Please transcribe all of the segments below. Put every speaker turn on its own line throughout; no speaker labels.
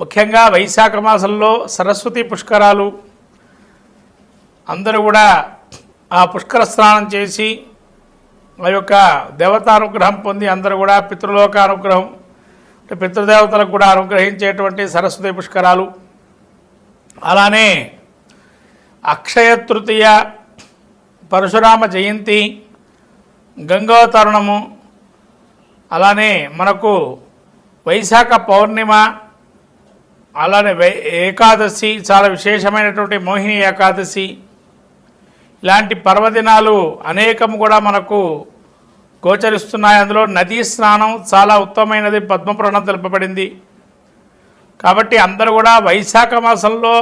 ముఖ్యంగా వైశాఖ మాసంలో సరస్వతి పుష్కరాలు అందరూ కూడా ఆ పుష్కర స్నానం చేసి ఆ యొక్క దేవతానుగ్రహం పొంది అందరూ కూడా పితృలోక అనుగ్రహం అంటే పితృదేవతలకు కూడా అనుగ్రహించేటువంటి సరస్వతి పుష్కరాలు. అలానే అక్షయ తృతీయ పరశురామ జయంతి గంగోతరుణము అలానే మనకు వైశాఖ పౌర్ణిమ అలానే వై ఏకాదశి చాలా విశేషమైనటువంటి మోహిని ఏకాదశి. ఇలాంటి పర్వదినాలు అనేకం కూడా మనకు గోచరిస్తున్నాయి. అందులో నదీ స్నానం చాలా ఉత్తమమైనది పద్మపురాణం తెలుపబడింది. కాబట్టి అందరూ కూడా వైశాఖ మాసంలో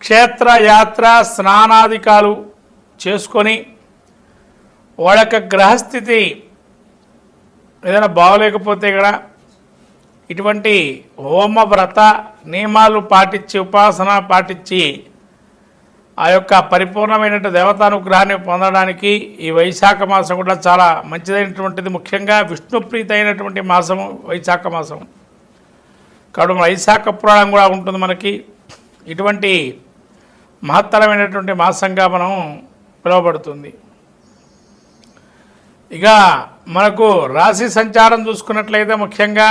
క్షేత్ర యాత్ర స్నానాధికాలు చేసుకొని వాళ్ళ యొక్క గ్రహస్థితి ఏదైనా బాగోలేకపోతే కూడా ఇటువంటి హోమ వ్రత నియమాలు పాటించి ఉపాసన పాటించి ఆ యొక్క పరిపూర్ణమైనటువంటి దేవతానుగ్రహాన్ని పొందడానికి ఈ వైశాఖ మాసం కూడా చాలా మంచిదైనటువంటిది. ముఖ్యంగా విష్ణుప్రీతి అయినటువంటి మాసము వైశాఖ మాసం కాబట్టి వైశాఖ పురాణం కూడా ఉంటుంది మనకి. ఇటువంటి మహత్తరమైనటువంటి మాసంగా మనం పిలువబడుతుంది. ఇక మనకు రాశి సంచారం చూసుకున్నట్లయితే ముఖ్యంగా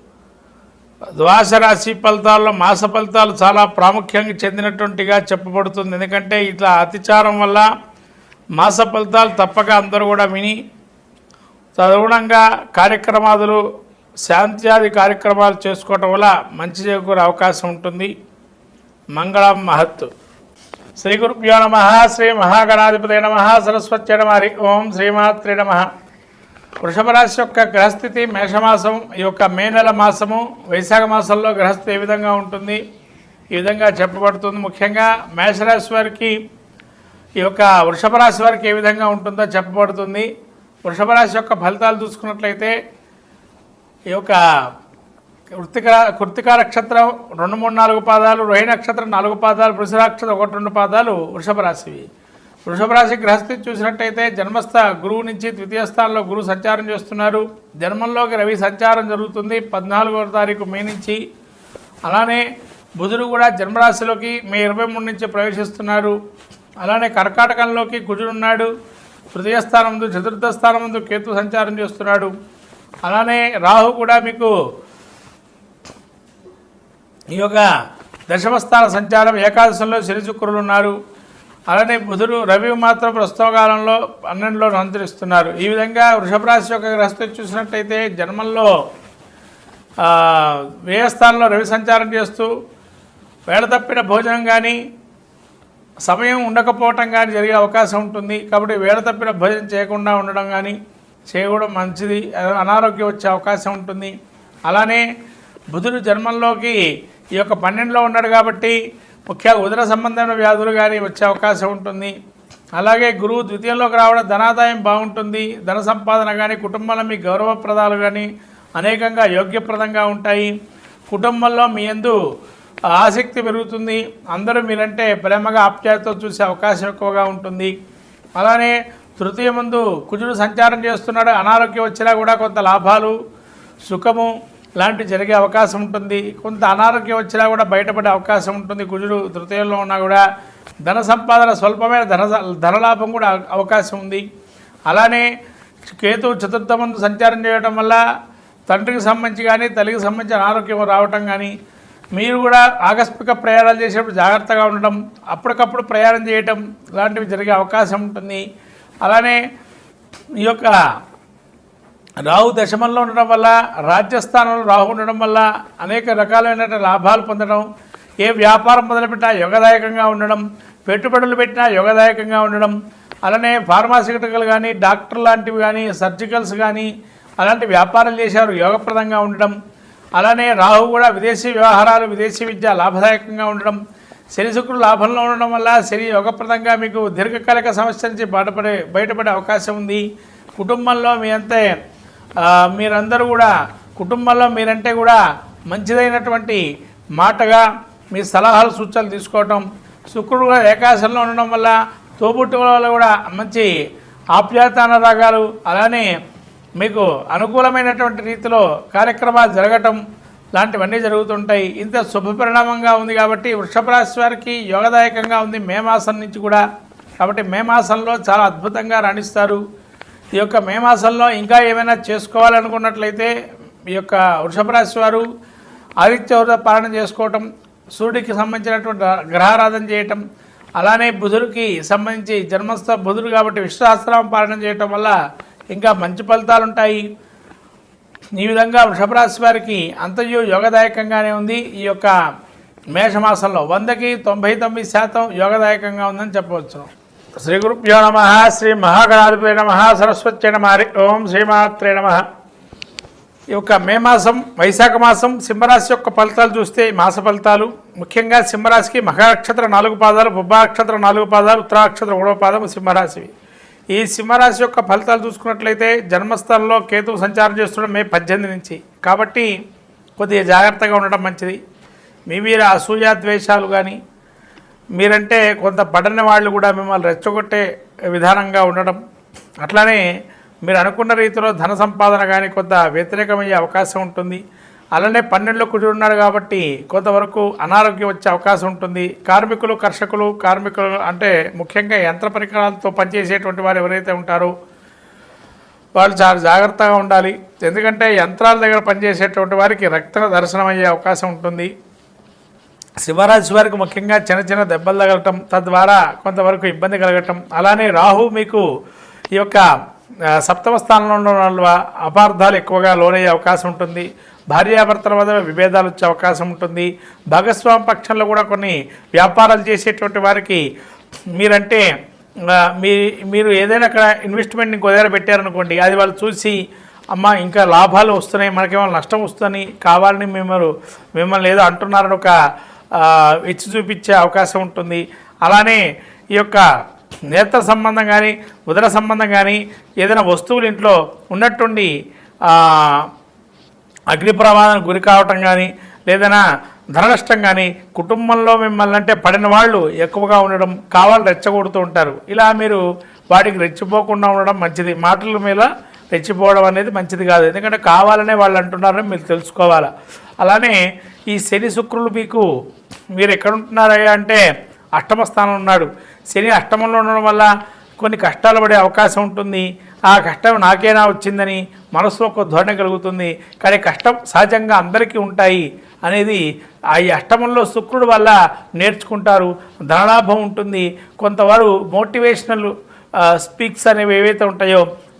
ద్వాస రాశి ఫలితాల్లో మాస ఫలితాలు చాలా ప్రాముఖ్యంగా చెందినటువంటిగా చెప్పబడుతుంది. ఎందుకంటే ఇట్లా అతిచారం వల్ల మాస ఫలితాలు తప్పక అందరూ కూడా విని తదుగుణంగా కార్యక్రమాదులు శాంత్యాది కార్యక్రమాలు చేసుకోవటం వల్ల మంచి చేకూరే అవకాశం ఉంటుంది. మంగళం మహత్ శ్రీ గురుభ్యో నమ శ్రీ మహాగణాధిపతి నమ సరస్వతి నమ హరి ఓం శ్రీమాత్రి నమ. వృషభ రాశి యొక్క గ్రహస్థితి మేషమాసం ఈ యొక్క మే నెల మాసము వైశాఖ మాసంలో గ్రహస్థితి ఏ విధంగా ఉంటుంది? ఈ విధంగా చెప్పబడుతుంది. ముఖ్యంగా మేషరాశి వారికి ఈ యొక్క వృషభ రాశి వారికి ఏ విధంగా ఉంటుందో చెప్పబడుతుంది. వృషభ రాశి యొక్క ఫలితాలు చూసుకున్నట్లయితే ఈ యొక్క కృతిక కృతిక నక్షత్రం రెండు మూడు నాలుగు పాదాలు రోహి నక్షత్రం నాలుగు పాదాలు వృషభ నక్షత్రం ఒకటి రెండు పాదాలు వృషభ రాశివి వృషభ రాశి గ్రహస్థితి చూసినట్టయితే జన్మస్థ గురువు నుంచి ద్వితీయ స్థానంలో గురువు సంచారం చేస్తున్నారు. జన్మంలోకి రవి సంచారం జరుగుతుంది పద్నాలుగవ తారీఖు మే నుంచి. అలానే బుధుడు కూడా జన్మరాశిలోకి మే ఇరవై మూడు నుంచి ప్రవేశిస్తున్నారు. అలానే కర్కాటకంలోకి కుజుడున్నాడు తృతీయ స్థానం ముందు చతుర్థ స్థానం ముందు కేతు సంచారం చేస్తున్నాడు. అలానే రాహు కూడా మీకు ఈ యొక్క దశమస్థాన సంచారం ఏకాదశంలో శని శుక్రులు ఉన్నారు. అలానే బుధుడు రవి మాత్రం ప్రస్తుత కాలంలో పన్నెండులో అంతరిస్తున్నారు ఈ విధంగా వృషభ రాశి యొక్క గ్రహస్థితి చూసినట్టయితే జన్మల్లో వ్యయస్థానంలో రవి సంచారం చేస్తూ వేళ తప్పిన భోజనం కానీ సమయం ఉండకపోవటం కానీ జరిగే అవకాశం ఉంటుంది. కాబట్టి వేళ తప్పిన భోజనం చేయకుండా ఉండడం కానీ చేయడం మంచిది. అనారోగ్యం వచ్చే అవకాశం ఉంటుంది. అలానే బుధుడు జన్మంలోకి ఈ యొక్క పన్నెండులో ఉన్నాడు కాబట్టి ముఖ్యంగా ఉదర సంబంధమైన వ్యాధులు కానీ వచ్చే అవకాశం ఉంటుంది. అలాగే గురువు ద్వితీయంలోకి రావడం ధనాదాయం బాగుంటుంది. ధన సంపాదన కానీ కుటుంబంలో మీ గౌరవప్రదాలు కానీ అనేకంగా యోగ్యప్రదంగా ఉంటాయి. కుటుంబంలో మీ యందు ఆసక్తి పెరుగుతుంది. అందరూ మీరంటే ప్రేమగా ఆప్యాయతతో చూసే అవకాశం ఎక్కువగా ఉంటుంది. అలానే తృతీయ ముందు కుజుడు సంచారం చేస్తున్నాడు. అనారోగ్యం వచ్చినా కూడా కొంత లాభాలు సుఖము ఇలాంటివి జరిగే అవకాశం ఉంటుంది. కొంత అనారోగ్యం వచ్చినా కూడా బయటపడే అవకాశం ఉంటుంది. గుజుడు తృతీయంలో ఉన్నా కూడా ధన సంపాదన స్వల్పమైన ధన ధనలాభం కూడా అవకాశం ఉంది. అలానే కేతు చతుర్థ ముందు సంచారం చేయడం వల్ల తండ్రికి సంబంధించి కానీ తల్లికి సంబంధించిన అనారోగ్యం రావటం కానీ మీరు కూడా ఆకస్మిక ప్రయాణాలు చేసేటప్పుడు జాగ్రత్తగా ఉండడం అప్పటికప్పుడు ప్రయాణం చేయటం ఇలాంటివి జరిగే అవకాశం ఉంటుంది. అలానే ఈ యొక్క రాహు దశమంలో ఉండడం వల్ల రాజ్యస్థానంలో రాహు ఉండడం వల్ల అనేక రకాలైన లాభాలు పొందడం ఏ వ్యాపారం మొదలుపెట్టినా యోగదాయకంగా ఉండడం పెట్టుబడులు పెట్టినా యోగదాయకంగా ఉండడం అలానే ఫార్మాసిటికల్ కానీ డాక్టర్ లాంటివి కానీ సర్జికల్స్ కానీ అలాంటి వ్యాపారాలు చేశారు యోగప్రదంగా ఉండడం అలానే రాహు కూడా విదేశీ వ్యవహారాలు విదేశీ విద్య లాభదాయకంగా ఉండడం శని శుక్రుడు లాభంలో ఉండడం వల్ల శని యోగప్రదంగా మీకు దీర్ఘకాలిక సమస్య నుంచి బయటపడే బయటపడే అవకాశం ఉంది. కుటుంబంలో మీ అంతే మీరందరూ కూడా కుటుంబంలో మీరంటే కూడా మంచిదైనటువంటి మాటగా మీ సలహాలు సూచనలు తీసుకోవటం శుక్రుడు కూడా ఏకాశంలో ఉండడం వల్ల తోబుట్టు వల్ల కూడా మంచి ఆప్యాయతానురాగాలు అలానే మీకు అనుకూలమైనటువంటి రీతిలో కార్యక్రమాలు జరగటం లాంటివన్నీ జరుగుతుంటాయి. ఇంత శుభ పరిణామంగా ఉంది కాబట్టి వృషభ రాశి వారికి యోగదాయకంగా ఉంది. మే మాసం నుంచి కూడా. కాబట్టి మే మాసంలో చాలా అద్భుతంగా రాణిస్తారు. ఈ యొక్క మే మాసంలో ఇంకా ఏమైనా చేసుకోవాలనుకున్నట్లయితే ఈ యొక్క వృషభ రాశి వారు ఆదిత్య పాలన చేసుకోవటం సూర్యుడికి సంబంధించినటువంటి గ్రహారాధన చేయటం అలానే బుధుడికి సంబంధించి జన్మస్థ బుధుడు కాబట్టి విశ్వాసరామ పాలన చేయటం వల్ల ఇంకా మంచి ఫలితాలు ఉంటాయి. ఈ విధంగా వృషభరాశి వారికి అంతయు యోగదాయకంగానే ఉంది. ఈ యొక్క మేషమాసంలో వందకి తొంభై తొమ్మిది శాతం యోగదాయకంగా ఉందని చెప్పవచ్చు. శ్రీ గురుభ్యో నమ శ్రీ మహాగణాధిపతి నమ సరస్వతి నమ హరి ఓం శ్రీమాత్రే నమ. ఈ యొక్క మే మాసం వైశాఖ మాసం సింహరాశి యొక్క ఫలితాలు చూస్తే మాస ఫలితాలు ముఖ్యంగా సింహరాశికి మహానక్షత్ర నాలుగు పాదాలు బుబ్బాక్షత్ర నాలుగు పాదాలు ఉత్తరాక్షత్ర మూడవ పాదం సింహరాశివి. ఈ సింహరాశి యొక్క ఫలితాలు చూసుకున్నట్లయితే జన్మస్థలంలో కేతువు సంచారం చేస్తుండడం మే పద్దెనిమిది నుంచి. కాబట్టి కొద్దిగా జాగ్రత్తగా ఉండడం మంచిది. మీ మీద అసూయ ద్వేషాలు కానీ మీరంటే కొంత పడని వాళ్ళు కూడా మిమ్మల్ని రెచ్చగొట్టే విధానంగా ఉండడం. అట్లానే మీరు అనుకున్న రీతిలో ధన సంపాదన కానీ కొంత వ్యతిరేకమయ్యే అవకాశం ఉంటుంది. అలానే పన్నెండులో కుజుడు ఉన్నాడు కాబట్టి కొంతవరకు అనారోగ్యం వచ్చే అవకాశం ఉంటుంది. కార్మికులు కర్షకులు కార్మికులు అంటే ముఖ్యంగా యంత్ర పరికరాలతో పనిచేసేటువంటి వారు ఎవరైతే ఉంటారో వాళ్ళు చాలా జాగ్రత్తగా ఉండాలి. ఎందుకంటే యంత్రాల దగ్గర పనిచేసేటువంటి వారికి రక్త దర్శనం అయ్యే అవకాశం ఉంటుంది. శివరాశి వారికి ముఖ్యంగా చిన్న చిన్న దెబ్బలు తగలటం తద్వారా కొంతవరకు ఇబ్బంది కలగటం. అలానే రాహు మీకు ఈ యొక్క సప్తమ స్థానంలో ఉండడం వల్ల అపార్థాలు ఎక్కువగా లోనయ్యే అవకాశం ఉంటుంది. భార్యాభర్తల మధ్య విభేదాలు వచ్చే అవకాశం ఉంటుంది. భాగస్వామి పక్షంలో కూడా కొన్ని వ్యాపారాలు చేసేటువంటి వారికి మీరంటే మీ మీరు ఏదైనా అక్కడ ఇన్వెస్ట్మెంట్ ఇంకో దగ్గర పెట్టారనుకోండి అది వాళ్ళు చూసి అమ్మ ఇంకా లాభాలు వస్తున్నాయి మనకేమో నష్టం వస్తుందని కావాలని మిమ్మల్ని మిమ్మల్ని ఏదో అంటున్నారని ఒక ఇచ్చి చూపించే అవకాశం ఉంటుంది. అలానే ఈ యొక్క నేత్ర సంబంధం కానీ ఉదర సంబంధం కానీ ఏదైనా వస్తువులు ఇంట్లో ఉన్నట్టుండి అగ్ని ప్రమాదానికి గురి కావటం కానీ లేదైనా ధననష్టం కానీ కుటుంబంలో మిమ్మల్ని అంటే పడిన వాళ్ళు ఎక్కువగా ఉండడం కావాలి రెచ్చగొడుతూ ఉంటారు. ఇలా మీరు వాటికి రెచ్చిపోకుండా ఉండడం మంచిది. మాటల మీద రెచ్చిపోవడం అనేది మంచిది కాదు. ఎందుకంటే కావాలనే వాళ్ళు అంటున్నారని మీరు తెలుసుకోవాలి. అలానే ఈ శని శుక్రులు మీకు మీరు ఎక్కడ ఉంటున్నారయ్యా అంటే అష్టమ స్థానం ఉన్నాడు. శని అష్టమంలో ఉండడం వల్ల కొన్ని కష్టాలు పడే అవకాశం ఉంటుంది. ఆ కష్టం నాకేనా వచ్చిందని మనసులో ఒక ధోరణి కలుగుతుంది. కానీ కష్టం సహజంగా అందరికీ ఉంటాయి అనేది ఆ ఈ అష్టమంలో శుక్రుడు వల్ల నేర్చుకుంటారు. ధనలాభం ఉంటుంది. కొంతవారు మోటివేషనల్ స్పీక్స్ అనేవి ఏవైతే ఉంటాయో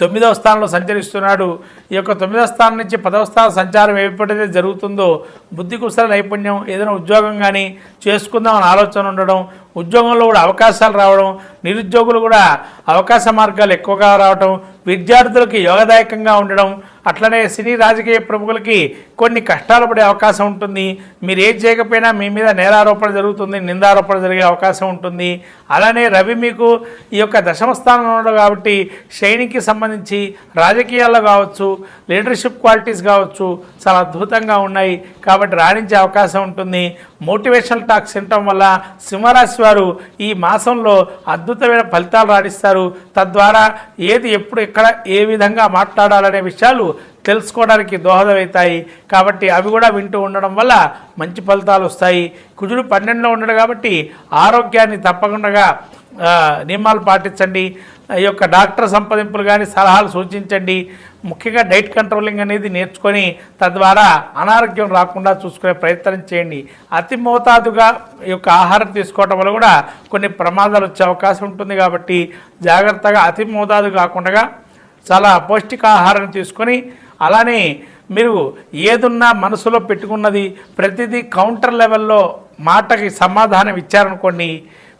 తొమ్మిదవ స్థానంలో సంచరిస్తున్నాడు. ఈ యొక్క తొమ్మిదవ స్థానం నుంచి పదవ స్థానం సంచారం ఎప్పుడైతే జరుగుతుందో బుద్ధి కుశల నైపుణ్యం ఏదైనా ఉద్యోగం కానీ చేసుకుందాం అని ఆలోచన ఉండడం ఉద్యోగంలో కూడా అవకాశాలు రావడం నిరుద్యోగులు కూడా అవకాశ మార్గాలు ఎక్కువగా రావడం విద్యార్థులకి యోగదాయకంగా ఉండడం అట్లనే సినీ రాజకీయ ప్రముఖులకి కొన్ని కష్టాలు పడే అవకాశం ఉంటుంది. మీరు ఏం చేయకపోయినా మీ మీద నేరారోపణ జరుగుతుంది నిందారోపణ జరిగే అవకాశం ఉంటుంది. అలానే రవి మీకు ఈ యొక్క దశమ స్థానంలో ఉన్నాడు కాబట్టి శైనికి సంబంధించి రాజకీయాల్లో కావచ్చు లీడర్షిప్ క్వాలిటీస్ కావచ్చు చాలా అద్భుతంగా ఉన్నాయి. కాబట్టి రాణించే అవకాశం ఉంటుంది. మోటివేషనల్ టాక్స్ వినటం వల్ల సింహరాశి వారు ఈ మాసంలో అద్భుతమైన ఫలితాలు రాణిస్తారు. తద్వారా ఏది ఎప్పుడు ఎక్కడ ఏ విధంగా మాట్లాడాలనే విషయాలు తెలుసుకోవడానికి దోహదమవుతాయి. కాబట్టి అవి కూడా వింటూ ఉండడం వల్ల మంచి ఫలితాలు వస్తాయి. కుజుడు పన్నెండులో ఉండడు కాబట్టి ఆరోగ్యాన్ని తప్పకుండా నియమాలు పాటించండి. ఈ యొక్క డాక్టర్ సంప్రదింపులు కానీ సలహాలు సూచించండి. ముఖ్యంగా డైట్ కంట్రోలింగ్ అనేది నేర్చుకొని తద్వారా అనారోగ్యం రాకుండా చూసుకునే ప్రయత్నం చేయండి. అతి మోతాదుగా ఈ యొక్క ఆహారం తీసుకోవటం వల్ల కూడా కొన్ని ప్రమాదాలు వచ్చే అవకాశం ఉంటుంది కాబట్టి జాగ్రత్తగా అతి మోతాదు కాకుండా చాలా పౌష్టికాహారం తీసుకొని అలానే మీరు ఏదున్నా మనసులో పెట్టుకున్నది ప్రతిదీ కౌంటర్ లెవెల్లో మాటకి సమాధానం ఇచ్చారనుకోండి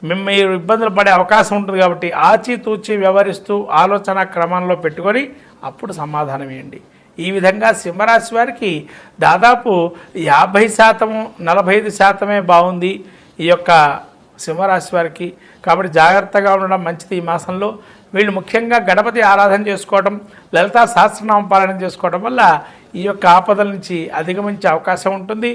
మీరు ఇబ్బందులు పడే అవకాశం ఉంటుంది కాబట్టి ఆచితూచి వ్యవహరిస్తూ ఆలోచన క్రమంలో పెట్టుకొని అప్పుడు సమాధానం ఇవ్వండి. ఈ విధంగా సింహరాశి వారికి దాదాపు యాభై శాతము నలభై ఐదు శాతమే బాగుంది ఈ యొక్క సింహరాశి వారికి. కాబట్టి జాగ్రత్తగా ఉండడం మంచిది ఈ మాసంలో. వీళ్ళు ముఖ్యంగా గణపతి ఆరాధన చేసుకోవడం లలితా సహస్రనామ పాలన చేసుకోవడం వల్ల ఈ యొక్క ఆపదల నుంచి అధిగమించే అవకాశం ఉంటుంది.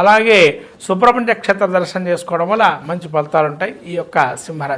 అలాగే సుబ్రహ్మణ్య క్షేత్ర దర్శనం చేసుకోవడం వల్ల మంచి ఫలితాలు ఉంటాయి ఈ యొక్క సింహరాశి.